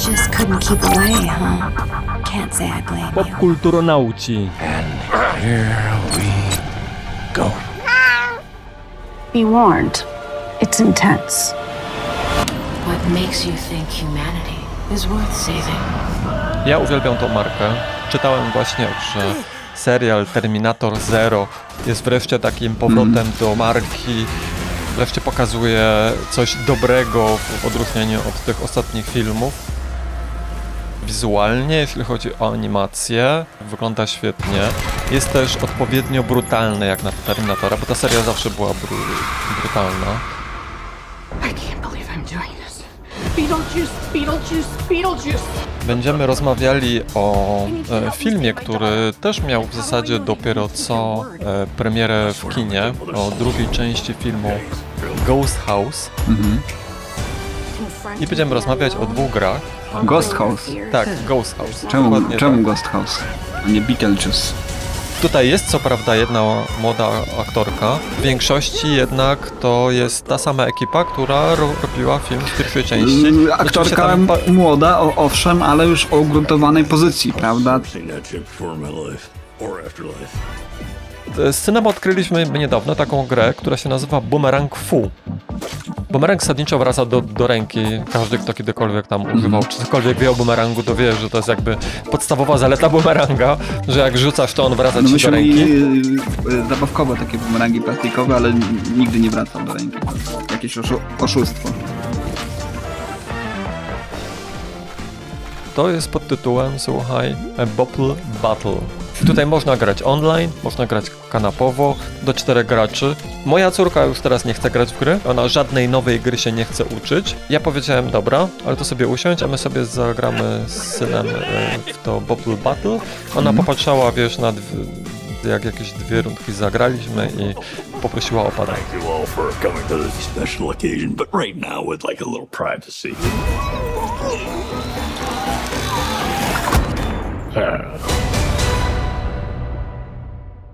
Just couldn't keep away, huh? Can't say I blame you. Popkulturonauci. Here we go. Be warned, it's intense. What makes you think humanity is worth saving? Ja uwielbiam tą markę. Czytałem właśnie, że serial Terminator Zero jest wreszcie takim powrotem do marki. Wreszcie pokazuje coś dobrego w odróżnieniu od tych ostatnich filmów. Wizualnie, jeśli chodzi o animację, wygląda świetnie. Jest też odpowiednio brutalny jak na Terminatora, bo ta seria zawsze była bru brutalna. Beetlejuice, Beetlejuice, Beetlejuice! Będziemy rozmawiali o e, filmie, który też miał w zasadzie dopiero co e, premierę w kinie, o drugiej części filmu Ghost House. I będziemy rozmawiać o dwóch grach. Ghost House. Tak, Ghost House. Czemu, Dokładnie czemu tak. Ghost House? A nie Beetlejuice. Tutaj jest co prawda jedna młoda aktorka, w większości jednak to jest ta sama ekipa, która ro robiła film w pierwszej części. Oczywiście Aktorka tam pa- młoda, o, owszem, ale już o ugruntowanej pozycji, prawda? seen that shit before in my life or afterlife. Z synem odkryliśmy niedawno taką grę, która się nazywa Boomerang Fu. Bumerang zasadniczo wraca do, do ręki. Każdy, kto kiedykolwiek tam używał, czy cokolwiek wie o bumerangu, to wie, że to jest jakby podstawowa zaleta bumeranga, że jak rzucasz, to on wraca No ci do myśmy ręki. mieli yy, zabawkowe takie bumerangi plastikowe, ale nigdy nie wracał do ręki. Jakieś oszu- oszustwo. To jest pod tytułem, słuchaj, A Bottle Battle. Tutaj można grać online, można grać kanapowo, do czterech graczy. Moja córka już teraz nie chce grać w gry, ona żadnej nowej gry się nie chce uczyć. Ja powiedziałem, dobra, ale to sobie usiądź, a my sobie zagramy z synem e, w to Bottle Battle. Ona popatrzała, wiesz, na dwie, jak jakieś dwie rundki zagraliśmy i poprosiła o padanie. Thank